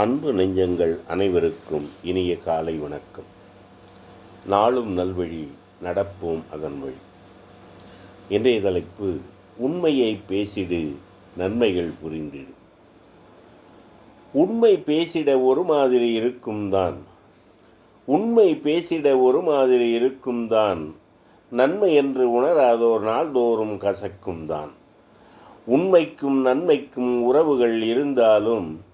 அன்பு நெஞ்சங்கள் அனைவருக்கும் இனிய காலை வணக்கம். நாளும் நல்வழி நடப்போம் அதன் வழி. இன்றைய தலைப்பு உண்மையை பேசிடு நன்மைகள் புரிந்திடு. உண்மை பேசிட ஒரு மாதிரி இருக்கும் தான். உண்மை பேசிட ஒரு மாதிரி இருக்கும் தான். நன்மை என்று உணராதோர் நாள்தோறும் கசக்கும் தான். உண்மைக்கும் நன்மைக்கும் உறவுகள் இருந்தாலும்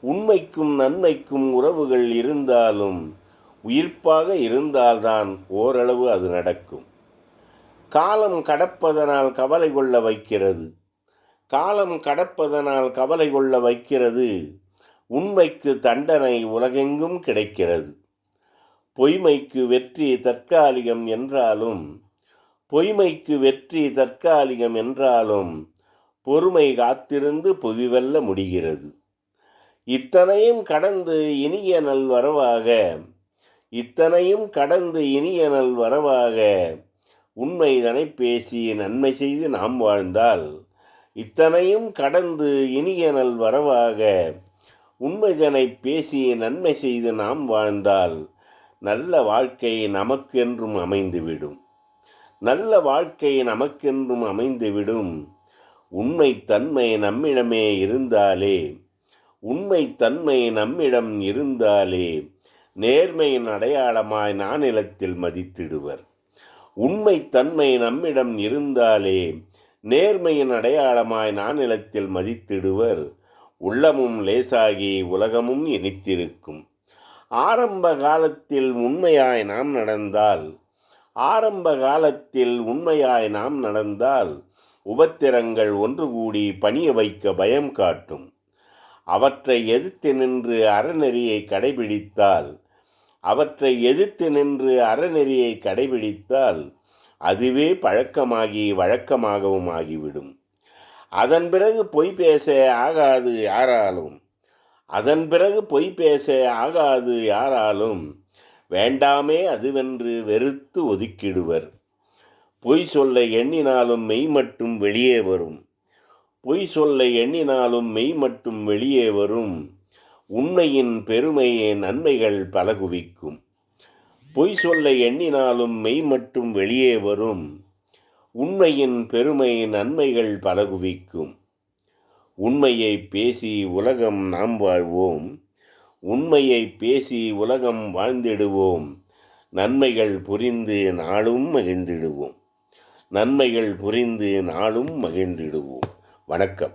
உண்மைக்கும் நன்மைக்கும் உறவுகள் இருந்தாலும் உயிர்ப்பாக இருந்தால்தான் ஓரளவு அது நடக்கும். காலம் கடப்பதனால் கவலை கொள்ள வைக்கிறது. காலம் கடப்பதனால் கவலை கொள்ள வைக்கிறது. உண்மைக்கு தண்டனை உலகெங்கும் கிடைக்கிறது. பொய்மைக்கு வெற்றி தற்காலிகம் என்றாலும் பொய்மைக்கு வெற்றி தற்காலிகம் என்றாலும் பொறுமை காத்திருந்து புவிவெல்ல முடிகிறது. இத்தனையும் கடந்து இனிய நல் வரவாக. இத்தனையும் கடந்து இனிய நல் வரவாக. உண்மைதனை பேசி நன்மை செய்து நாம் வாழ்ந்தால். இத்தனையும் கடந்து இனிய நல் வரவாக. உண்மைதனை பேசி நன்மை செய்து நாம் வாழ்ந்தால். நல்ல வாழ்க்கை நமக்கென்றும் அமைந்துவிடும். நல்ல வாழ்க்கை நமக்கென்றும் அமைந்துவிடும். உண்மை தன்மை நம்மிடமே இருந்தாலே உண்மை தன்மை நம்மிடம் இருந்தாலே நேர்மையின் அடையாளமாய் நானிலத்தில் மதித்திடுவர். உண்மை தன்மை நம்மிடம் இருந்தாலே நேர்மையின் அடையாளமாய் நானிலத்தில் மதித்திடுவர். உள்ளமும் லேசாகி உலகமும் இனித்திருக்கும். ஆரம்ப காலத்தில் உண்மையாய் நாம் நடந்தால் ஆரம்ப காலத்தில் உண்மையாய் நாம் நடந்தால் உபத்திரங்கள் ஒன்று கூடி பணிய வைக்க பயம் காட்டும். அவற்றை எதிர்த்து நின்று அறநெறியை கடைபிடித்தால் அவற்றை எதிர்த்து நின்று அறநெறியை கடைபிடித்தால் அதுவே பழக்கமாகி வழக்கமாகவும் ஆகிவிடும். அதன் பிறகு பொய் பேச ஆகாது யாராலும்? அதன் பிறகு பொய் பேச ஆகாது யாராலும்? வேண்டாமே அதுவென்று வெறுத்து ஒதுக்கிடுவர். பொய் சொல்ல எண்ணினாலும் மெய் மட்டும் வெளியே வரும். பொய் சொல்ல எண்ணினாலும் மெய் மட்டும் வெளியே வரும். உண்மையின் பெருமையே நன்மைகள் பல குவிக்கும் பொய் சொல்ல எண்ணினாலும் மெய் மட்டும் வெளியே வரும். உண்மையின் பெருமை நன்மைகள் பல குவிக்கும் உண்மையை பேசி உலகம் நாம் வாழ்வோம். உண்மையை பேசி உலகம் வாழ்ந்திடுவோம். நன்மைகள் புரிந்து நாளும் மகிழ்ந்திடுவோம். நன்மைகள் புரிந்து நாளும் மகிழ்ந்திடுவோம். வணக்கம்.